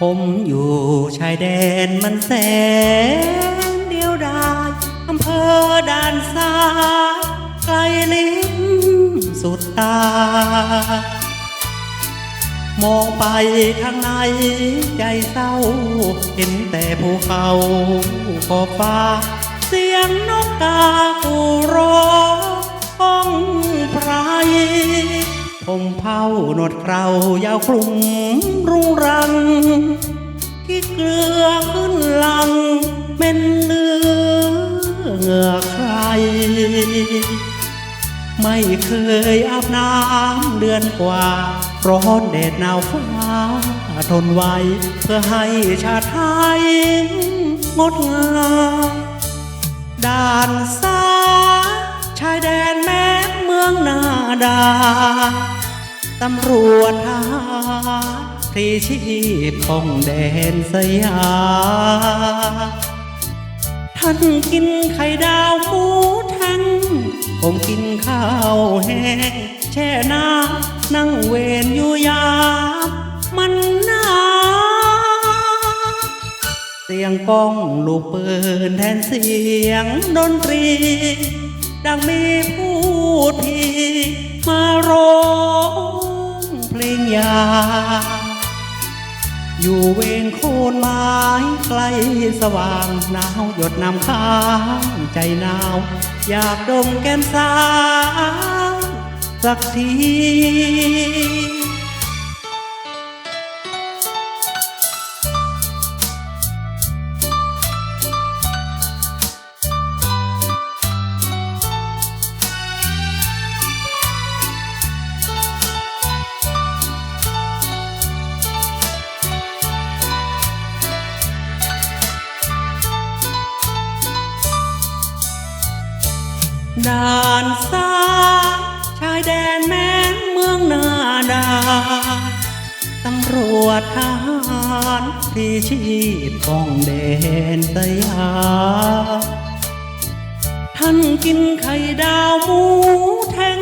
ผมอยู่ชายแดนมันแสนเดียวดายอำเภอด่านซ้ายไกลลิบสุดตา มองไปทางไหนใจเศร้า เห็นแต่ภูเขาขอบฟ้า เสียงนกกากูร้อง ผมเผาหนวดเครายาวคลุมรุงรัง ที่เกลือขึ้นหลังเม็นเลือเหงื่อใคร ไม่เคยอาบน้ำเดือนกว่า ร้อนแดดหนาวฟ้า ทนไว้เพื่อให้ชาติไทยงดงามด่านซ้ายชายแดนแม้เมืองนาดา ตำรวจทหารพรีชีพป้องแดนสยามท่านกินไข่ดาวหมูแท่งผมกินข้าวแห้งแช่น้ำนั่งเวนอยู่ยามมันหนาเสียงก้องลูกปืนแทนเสียงดนตรี ดังมีผู้ที่มาร้อง อยู่เวนโคนไม้ใกลสว่างหนาวหยดน้ำค้างใจหนาว อยากดมแก้มสาวสักที ด่านซ้ายชายแดนแม้นเมืองนาดาตำรวจทหารที่ชีพป้องแดนสยามท่านกินไข่ดาวหมูแท่ง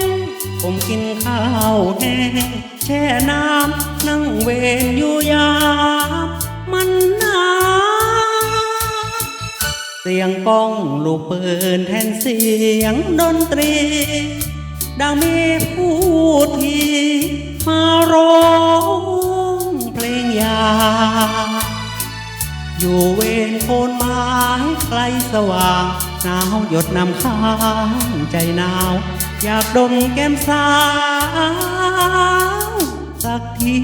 ผมกินข้าวแห้งแช่น้ำนั่งเวนอยู่ยา ยงก้องลูกปืนแทนเสียงดนตรี ดังมีผู้ที่มาร้องเพลงยา อยู่เวนโคนไม้ใกลสว่างหนาวหยดน้ำค้างใจหนาว อยากดมแก้มสาวสักที